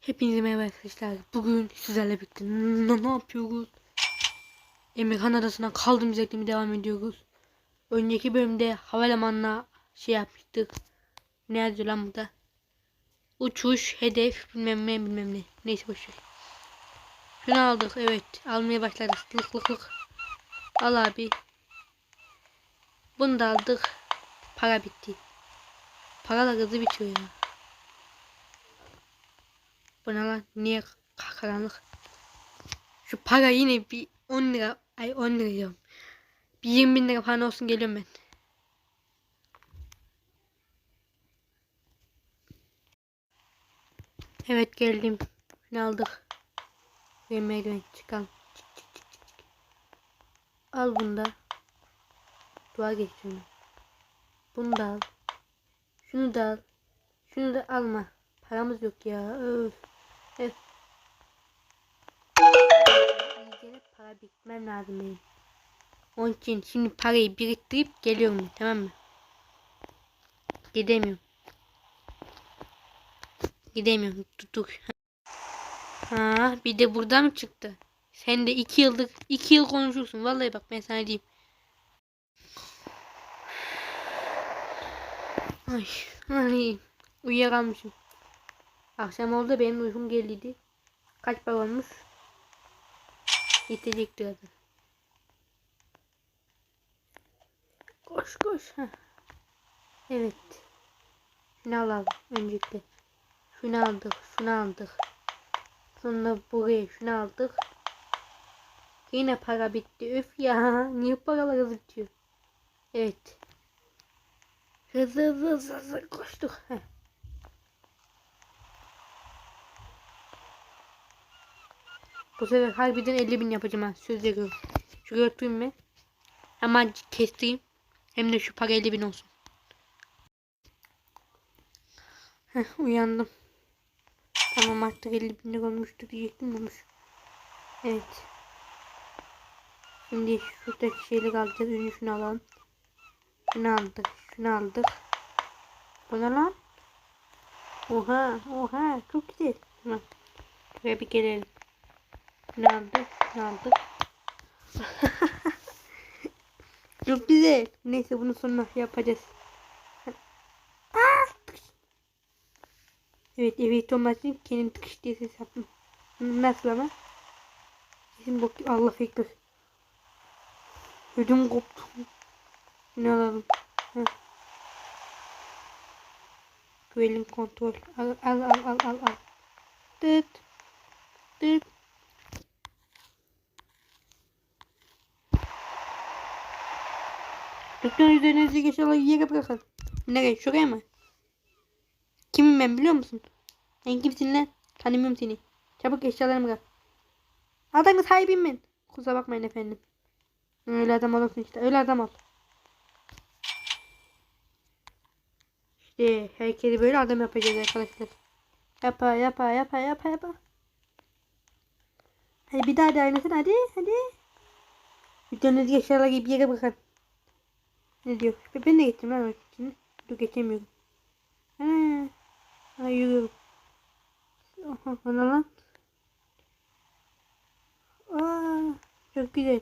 Hepinize merhaba arkadaşlar. Bugün sizlerle birlikte ne, ne yapıyoruz? Emirhan Adası'na kaldığımız yerden devam ediyoruz. Önceki bölümde havalimanına şey yapmıştık. Ne yazıyor lan burada? Uçuş, hedef, bilmem ne bilmem ne. Neyse boşver. Şunu aldık evet. Almaya başladık. Lık lık lık. Al abi. Bunu da aldık. Para bitti. Para da hızlı bitiyor ya. Bu lan? Niye ka- karanlık? Şu para yine bir 10 lira. Ay 10 lira diyorum. Bir 20 bin lira falan olsun geliyorum ben. Evet geldim. Ne aldık? Ve merdiven çıkalım. Çık, çık, çık, çık. Al bunu da. Dua geçiyorum. Bunu da al. Şunu da al. Şunu da alma. Paramız yok ya. Öf. Öf. Para biriktirmem lazım benim. Onun için şimdi parayı biriktirip geliyorum tamam mı? Gidemiyorum. Gidemiyorum. Tutuk. Ha, bir de burada mı çıktı? Sen de iki yıldır iki yıl konuşursun. Vallahi bak ben sana diyeyim. Ay, ay uyuyakalmışım. Akşam oldu benim uykum geldiydi. Kaç para olmuş? Yetecektir adı. Koş koş. Heh. Evet. Şunu alalım öncelikle. Şunu aldık. Şunu aldık. Sonra buraya şunu aldık. Yine para bitti. Öf ya. Niye paralar bitiyor? Evet. Hızlı hızlı hızlı, hızlı koştuk. Heh. Bu sefer harbiden 50 bin yapacağım ha. Söz veriyorum. Şuraya oturayım ben. Hemen kestireyim. Hem de şu para 50 bin olsun. Heh, uyandım. Tamam artık 50 bin lira olmuştur diyecektim olmuş. Evet. Şimdi şuradaki şeyleri alacağız. Önce şunu alalım. Şunu aldık. Şunu aldık. Bu ne lan? Oha. Oha. Çok güzel. Tamam. Şuraya bir gelelim. Ne aldık? Ne aldık? Çok güzel. Neyse bunu sonra yapacağız. Aa! Evet evet olmasın kendim tıkış diye ses yaptım. Nasıl ama? Sesim bok Allah ekber. Ödüm koptu. Ne alalım? Heh. Kontrol. Al al al al al al. Tıt. Tıt. Lütfen üzerinizi geçerler yere bırakın. Nereye? Şuraya mı? Kimim ben biliyor musun? Sen kimsin lan? Tanımıyorum seni. Çabuk eşyalarımı bırak. Adamın sahibiyim ben. Kusura bakmayın efendim. Öyle adam olursun işte. Öyle adam ol. İşte herkesi böyle adam yapacağız arkadaşlar. Yapa yapa yapa yapa yapa. Hadi bir daha da oynasın hadi hadi. Videonuzu eşyalar gibi yere bırakın. Ne diyor? Ben de geçtim lan. Dur geçemiyorum. Ha, ha yürüyorum. Aha, bana lan. Aa, çok güzel.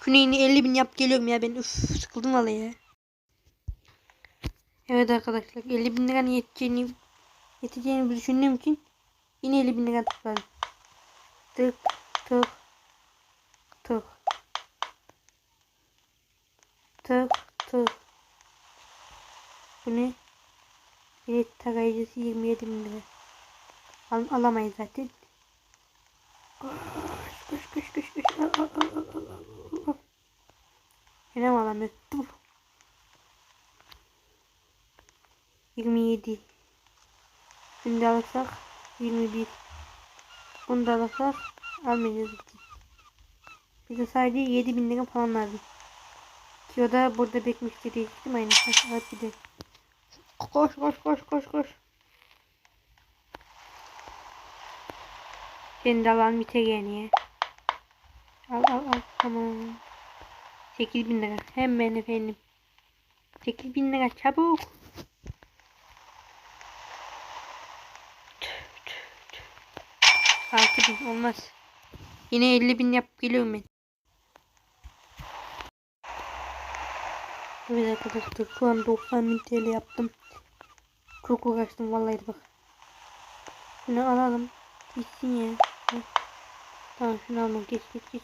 Şunu yine 50 bin yap geliyorum ya ben. Üf sıkıldım vallahi ya. Evet arkadaşlar 50 bin liranın yeteceğini yeteceğini düşündüğüm için yine 50 bin lira tıkladım. Tık tık tık tık tık. Bu ne? Bilet tarayıcısı 27 bin lira. Al, alamayız zaten. Koş koş koş koş. Al al al al al al. Yine mi alamıyoruz? Dur. 27. Bunu da alırsak 21. Bunu da alırsak almayacağız zaten. Bize sadece 7 bin lira falan lazım. Ki o da burada bekmişti değil mi? Aynen. Hadi gidelim. Koş koş koş koş koş. Alalım biter yani ya. Al al al tamam. 8000 lira. Hemen efendim. 8000 lira çabuk. Tüh. 6000 olmaz. Yine 50 bin yap geliyorum ben. Evet arkadaşlar şu an 90 bin TL yaptım. Çok uğraştım vallahi bak. Şunu alalım. Gitsin ya. Hı. Tamam şunu alalım. Geç geç geç.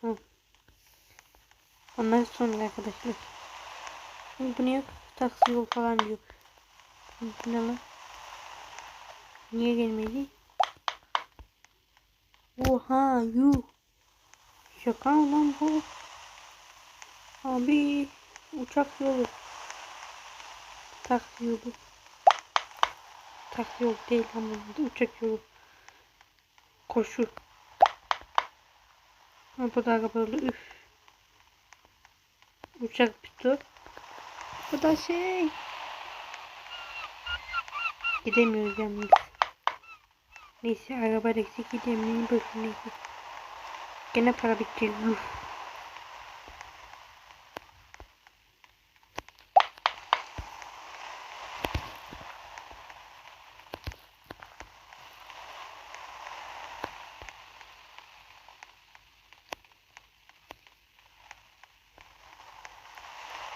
Tamam. Ondan sonra arkadaşlar. Bu ne yok? Taksi yol falan diyor. Hı, Bu ne? Niye gelmedi? Oha yuh. Şaka lan bu? Abi uçak yolu. Taksi yolu. Taksi yolu değil ama uçak yolu. Koşu. Ha, bu da kapalı. Üf. Uçak pitu. Bu da şey. Gidemiyoruz yalnız. Neyse araba eksik gidemiyorum. Boşuna neyse. Gene para bitti. Yuh.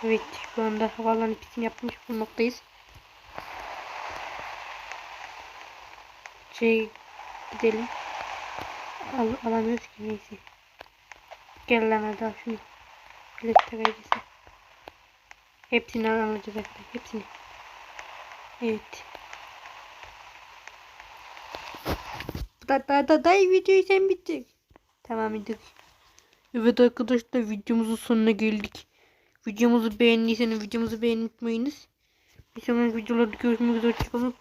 Evet şu anda havaalanı pisini yapmış bulmaktayız. Şey gidelim. Al, alamıyoruz ki neyse. Gel lan hadi al şunu. Bilet takayıcısı. Hepsini alacağız arkadaşlar. Hepsini. Evet. Da da da da videoyu sen bitir. Tamam bitir. Evet arkadaşlar videomuzun sonuna geldik. Videomuzu beğendiyseniz videomuzu beğenmeyi unutmayınız. Bir sonraki videolarda görüşmek üzere. Hoşçakalın.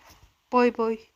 Bay bay.